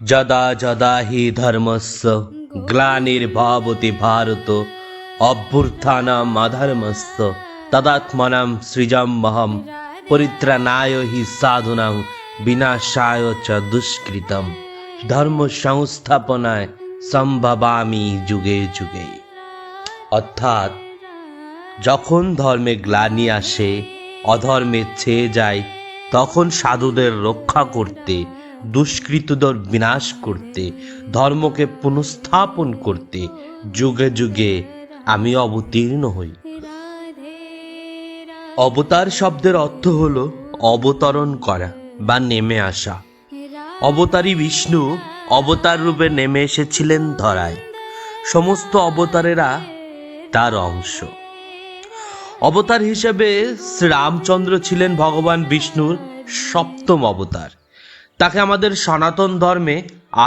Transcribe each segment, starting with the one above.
যদা যদা হি ধর্মস্য গ্লানির্ভাবতি ভারত অভ্যুত্থানাম অধর্মস্য তদাত্মনাম সৃজমহম পরিত্রাণায় হি সাধুনাং বিনাশায় চ দুষ্কৃতম ধর্ম সংস্থাপনায় সম্ভবামি যুগে যুগে অর্থাৎ যখন ধর্মে গ্লানি আসে, অধর্মে ছেয়ে যায়, তখন সাধুদের রক্ষা করতে দুষ্কৃতদের বিনাশ করতে, ধর্মকে পুনঃস্থাপন করতে যুগে যুগে আমি অবতীর্ণ হই। অবতার শব্দের অর্থ হল অবতরণ করা বা নেমে আসা। অবতারী বিষ্ণু অবতার রূপে নেমে এসেছিলেন ধরায়। সমস্ত অবতারেরা তার অংশ। অবতার হিসেবে শ্রীরামচন্দ্র ছিলেন ভগবান বিষ্ণুর সপ্তম অবতার। তাকে আমাদের সনাতন ধর্মে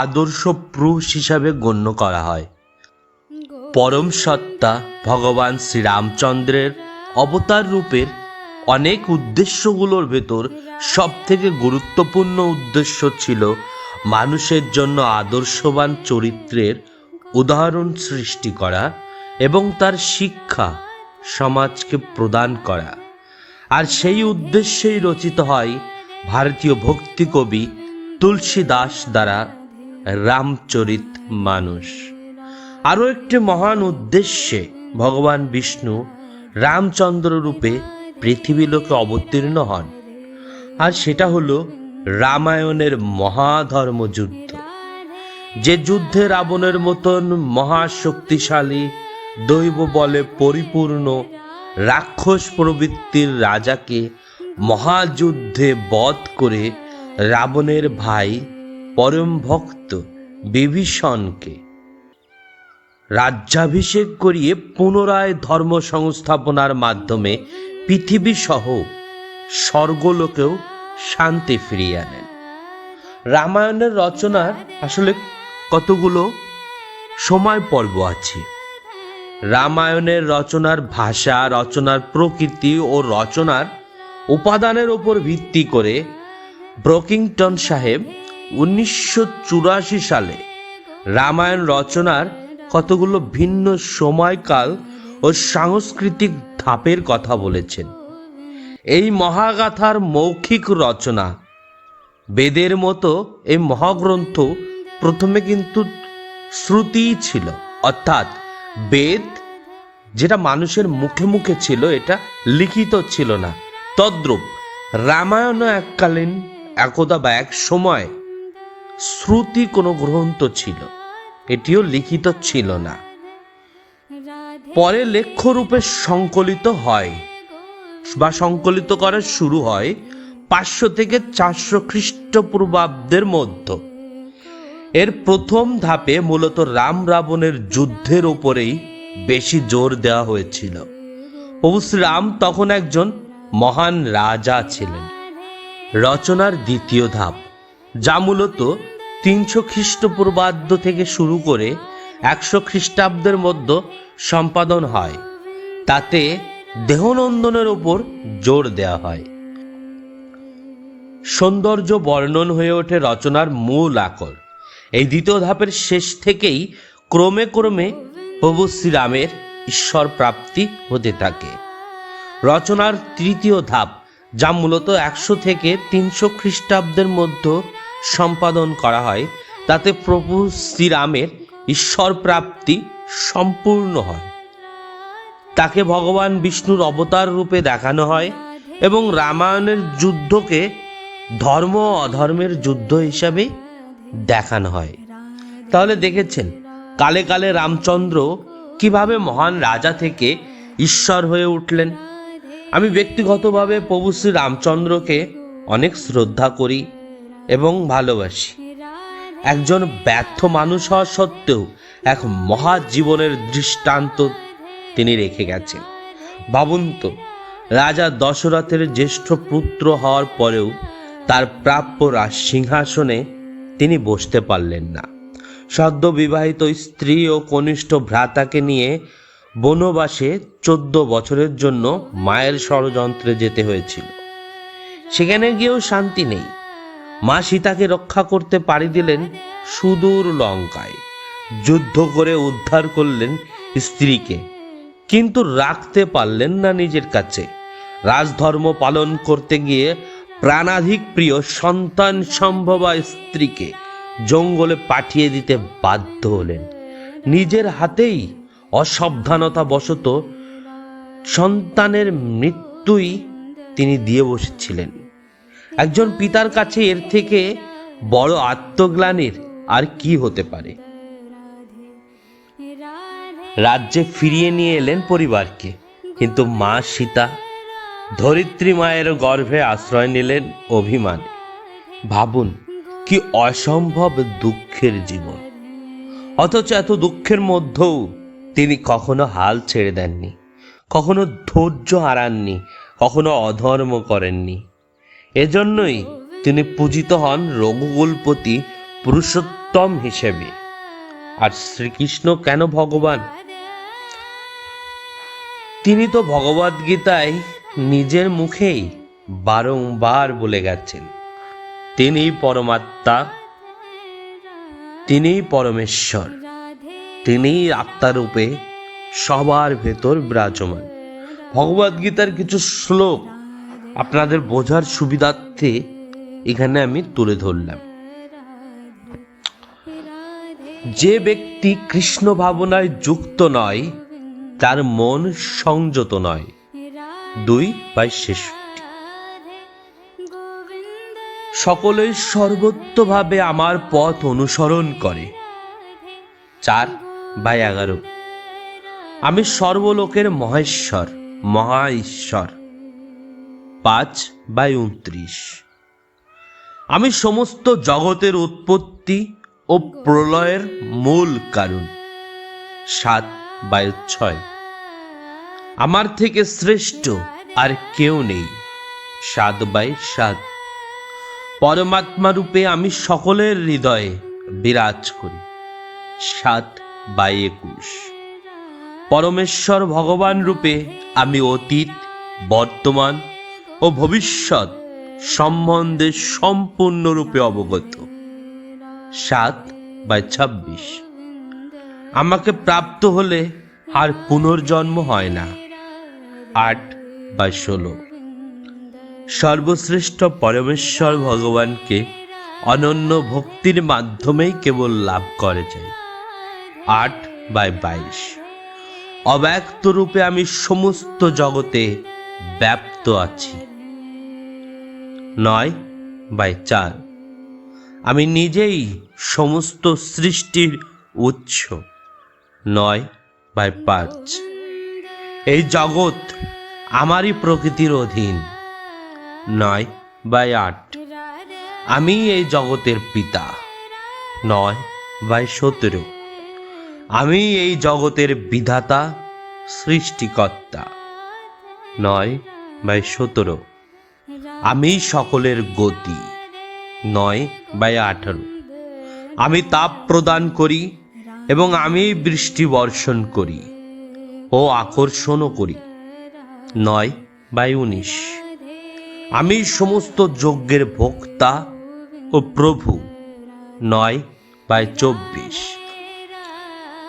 আদর্শ পুরুষ হিসাবে গণ্য করা হয়। পরম সত্তা ভগবান শ্রীরামচন্দ্রের অবতার রূপের অনেক উদ্দেশ্যগুলোর ভেতর সব থেকে গুরুত্বপূর্ণ উদ্দেশ্য ছিল মানুষের জন্য আদর্শবান চরিত্রের উদাহরণ সৃষ্টি করা এবং তার শিক্ষা সমাজকে প্রদান করা। আর সেই উদ্দেশ্যেই রচিত হয় ভারতীয় ভক্তি কবি তুলসী দাস দ্বারা রামচরিত মানুষ। আরও একটি মহান উদ্দেশ্যে ভগবান বিষ্ণু রামচন্দ্র রূপে পৃথিবী লোকে অবতীর্ণ হন, আর সেটা হলো রামায়ণের মহাধর্মযুদ্ধ, যে যুদ্ধে রাবণের মতন মহাশক্তিশালী দৈব বলে পরিপূর্ণ রাক্ষস প্রবৃত্তির রাজাকে মহাযুদ্ধে বধ করে রাবণের ভাই পরম ভক্ত বিভীষণকে। রাজ্যাভিষেক করিয়ে পুনরায় ধর্ম সংস্থাপনার মাধ্যমে পৃথিবী সহ স্বর্গলোকেও শান্তি ফিরিয়ে আনেন। রামায়ণের রচনার আসলে কতগুলো সময় পর্ব আছে। রামায়ণের রচনার ভাষা, রচনার প্রকৃতি ও রচনার উপাদানের ওপর ভিত্তি করে ব্রকিংটন সাহেব উনিশশো চুরাশি সালে রামায়ণ রচনার কতগুলো ভিন্ন সময়কাল ও সাংস্কৃতিক ধাপের কথা বলেছেন। এই মহাগাথার মৌখিক রচনা বেদের মতো এই মহাগ্রন্থ প্রথমে কিন্তু শ্রুতিই ছিল, অর্থাৎ বেদ যেটা মানুষের মুখে মুখে ছিল, এটা লিখিত ছিল না। তদ্রূপ রামায়ণও এককালীন একদা বা এক সময় শ্রুতি কোনো গ্রন্থ ছিল। এটিও লিখিত ছিল না। পরে লেখ্যরূপে সংকলিত হয় বা সংকলিত করা শুরু হয় পাঁচশো থেকে চারশো খ্রিস্টপূর্বাব্দের মধ্য। এর প্রথম ধাপে মূলত রাম রাবণের যুদ্ধের ওপরেই বেশি জোর দেওয়া হয়েছিল। প্রভু শ্রীরাম তখন একজন মহান রাজা ছিলেন। রচনার দ্বিতীয় ধাপ, যা মূলত তিনশো খ্রিস্টপূর্বাব্দ থেকে শুরু করে একশো খ্রিস্টাব্দের মধ্যে সম্পাদন হয়। তাতে দেহনন্দনের ওপর জোর দেওয়া হয়। সৌন্দর্য বর্ণন হয়ে ওঠে রচনার মূল আকর। এই দ্বিতীয় ধাপের শেষ থেকেই ক্রমে ক্রমে প্রভু শ্রীরামের ঈশ্বর প্রাপ্তি হতে থাকে। রচনার তৃতীয় ধাপ যা মূলত একশো থেকে তিনশো খ্রিস্টাব্দের মধ্যে সম্পাদন করা হয়। তাতে প্রভু শ্রীরামের ঈশ্বর প্রাপ্তি সম্পূর্ণ হয়। তাকে ভগবান বিষ্ণুর অবতার রূপে দেখানো হয় এবং রামায়ণের যুদ্ধকে ধর্ম অধর্মের যুদ্ধ হিসাবে দেখানো হয়। তাহলে দেখেছেন, কালে কালে রামচন্দ্র কীভাবে মহান রাজা থেকে ঈশ্বর হয়ে উঠলেন? আমি ব্যক্তিগতভাবে প্রভু শ্রী রামচন্দ্রকে অনেক শ্রদ্ধা করি এবং ভালোবাসি। একজন ব্যর্থ মানুষ হওয়া সত্ত্বেও এক মহাজীবনের দৃষ্টান্ত তিনি রেখে গেছেন। ভাবুন তো, রাজা দশরথের জ্যেষ্ঠ পুত্র হওয়ার পরেও তার প্রাপ্য রাজ সিংহাসনে তিনি বসতে পারলেন না। সদ্য বিবাহিত স্ত্রী ও কনিষ্ঠ ভ্রাতাকে নিয়ে বনবাসে চোদ্দ বছরের জন্য মায়ের ষড়যন্ত্রে যেতে হয়েছিল। সেখানে গিয়েও শান্তি নেই। মা সীতাকে রক্ষা করতে পারি দিলেন সুদূর লঙ্কায়। যুদ্ধ করে উদ্ধার করলেন স্ত্রীকে। কিন্তু রাখতে পারলেন না নিজের কাছে। রাজধর্ম পালন করতে গিয়ে প্রাণাধিক প্রিয় সন্তান সম্ভবা স্ত্রীকে জঙ্গলে পাঠিয়ে দিতে বাধ্য হলেন। নিজের হাতেই অসাবধানতা বশত সন্তানের মৃত্যুই তিনি দিয়ে বসেছিলেন। একজন পিতার কাছে এর থেকে বড় আত্মগ্লানির আর কি হতে পারে? রাজ্যে ফিরিয়ে নিয়ে এলেন পরিবারকে, কিন্তু মা সীতা ধরিত্রী মায়ের গর্ভে আশ্রয় নিলেন অভিমান। ভাবুন কি অসম্ভব দুঃখের জীবন। অথচ এত দুঃখের মধ্যেও তিনি কখনো হাল ছেড়ে দেননি, কখনো ধৈর্য হারাননি, কখনো অধর্ম করেননি। এজন্যই তিনি পূজিত হন রঘুকুলপতি পুরুষোত্তম হিসেবে। আর শ্রীকৃষ্ণ কেন ভগবান? তিনি তো ভগবদ গীতায় নিজের মুখেই বারংবার বলে গেছেন, তিনিই পরমাত্মা, তিনিই পরমেশ্বর। তিনিই আত্মারূপে সবার ভেতর বিরাজমান। ভগবদ গীতার কিছু শ্লোক আপনাদের বোঝার সুবিধার্থে এখানে আমি তুলে ধরলাম। যে ব্যক্তি কৃষ্ণ ভাবনায় যুক্ত নয়, তার মন সংযত নয়। দুই বাই শেষ সকলেই সর্বত্রভাবে আমার পথ অনুসরণ করে। চার বাই এগারো। আমি সর্বলোকের মহেশ্বর, মহা ঈশ্বর। পাঁচ বাই উনত্রিশ। আমি সমস্ত জগতের উৎপত্তি ও প্রলয়ের মূল কারণ। সাত বাই ছয়। আমার থেকে শ্রেষ্ঠ আর কেউ নেই। সাত বাই সাত। পরমাত্মা রূপে আমি সকলের হৃদয়ে বিরাজ করি। সাত বাই একুশ। পরমেশ্বর ভগবান রূপে আমি অতীত, বর্তমান ও ভবিষ্যৎ সম্বন্ধে সম্পূর্ণরূপে অবগত। সাত বাই ছাব্বিশ। আমাকে প্রাপ্ত হলে আর পুনর্জন্ম হয় না। আট বা ষোলো। সর্বশ্রেষ্ঠ পরমেশ্বর ভগবানকে অনন্য ভক্তির মাধ্যমেই কেবল লাভ করে যায় আট বাই বাইশ। অব্যক্ত রূপে আমি সমস্ত জগতে ব্যাপ্ত আছি। নয় বাই চার। আমি নিজেই সমস্ত সৃষ্টির উৎস। নয় বাই পাঁচ। এই জগৎ আমারই প্রকৃতির অধীন। নয় বাই আট। আমি এই জগতের পিতা। নয় বাই সতেরো। আমি এই জগতের বিধাতা, সৃষ্টিকর্তা। নয় বাই সতেরো। আমি সকলের গতি। নয় বাই আঠারো। আমি তাপ প্রদান করি এবং আমি বৃষ্টি বর্ষণ করি ও আকর্ষণও করি। নয় বাই উনিশ। আমি সমস্ত যজ্ঞের ভোক্তা ও প্রভু। নয় বাই চব্বিশ।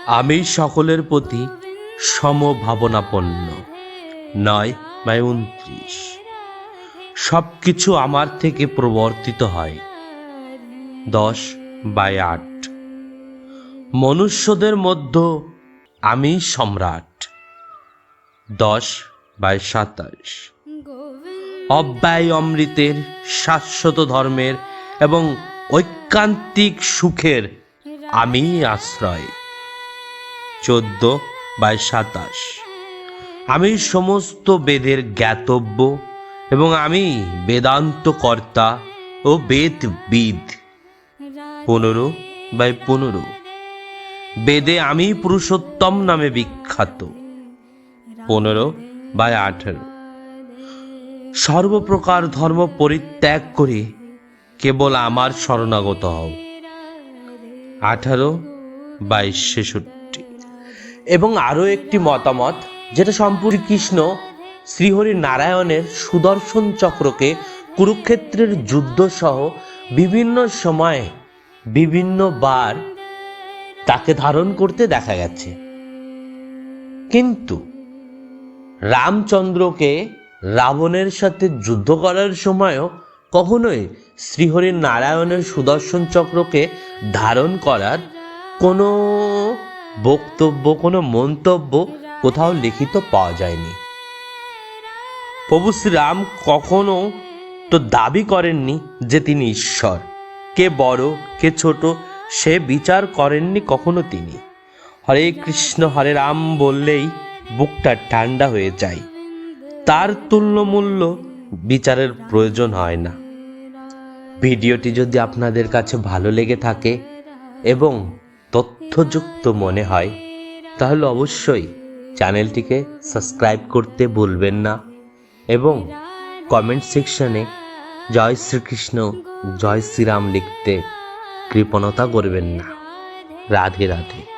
আমি সকলের প্রতি সমভাবনাপন্ন। নয় বাই উনত্রিশ। সব কিছু আমার থেকে প্রবর্তিত হয়। দশ, বাই আট। মনুষ্যদের মধ্যে আমি সম্রাট। দশ, বাই সাতাশ। অব্যয় অমৃতের শাশ্বত ধর্মের এবং ঐকান্তিক সুখের আমি আশ্রয়। চোদ্দ বাই সাতাশ। আমি সমস্ত বেদের জ্ঞাতব্য এবং আমি বেদান্ত কর্তা ও বেদবিদ। পনেরো বাই পনেরো। বেদে আমি পুরুষোত্তম নামে বিখ্যাত। পনেরো বাই আঠেরো। সর্বপ্রকার ধর্ম পরিত্যাগ করে কেবল আমার শরণাগত হও। আঠারো বাইশ ছেষট্টি। এবং আরও একটি মতামত, যেটা সম্পূর্ণ কৃষ্ণ শ্রীহরি নারায়ণের সুদর্শন চক্রকে কুরুক্ষেত্রের যুদ্ধ সহ বিভিন্ন সময়ে বিভিন্নবার তাকে ধারণ করতে দেখা গেছে। কিন্তু রামচন্দ্রকে রাবণের সাথে যুদ্ধ করার সময়ও কখনোই শ্রীহরি নারায়ণের সুদর্শন চক্রকে ধারণ করার কোনো বক্তব্য, কোনো মন্তব্য কোথাও লিখিত পাওয়া যায়নি। প্রভু শ্রীরাম কখনো তো দাবি করেননি যে তিনি ঈশ্বর। কে বড়, কে ছোট, সে বিচার করেননি কখনো তিনি। হরে কৃষ্ণ, হরে রাম বললেই বুকটা ঠান্ডা হয়ে যায়। তার তুল্যমূল্য বিচারের প্রয়োজন হয় না। ভিডিওটি যদি আপনাদের কাছে ভালো লেগে থাকে এবং তথ্যযুক্ত মনে হয়, তাহলে অবশ্যই চ্যানেলটিকে সাবস্ক্রাইব করতে ভুলবেন না এবং কমেন্ট সেকশনে জয় শ্রীকৃষ্ণ, জয় শ্রীরাম লিখতে কৃপণতা করবেন না। রাধে রাধে।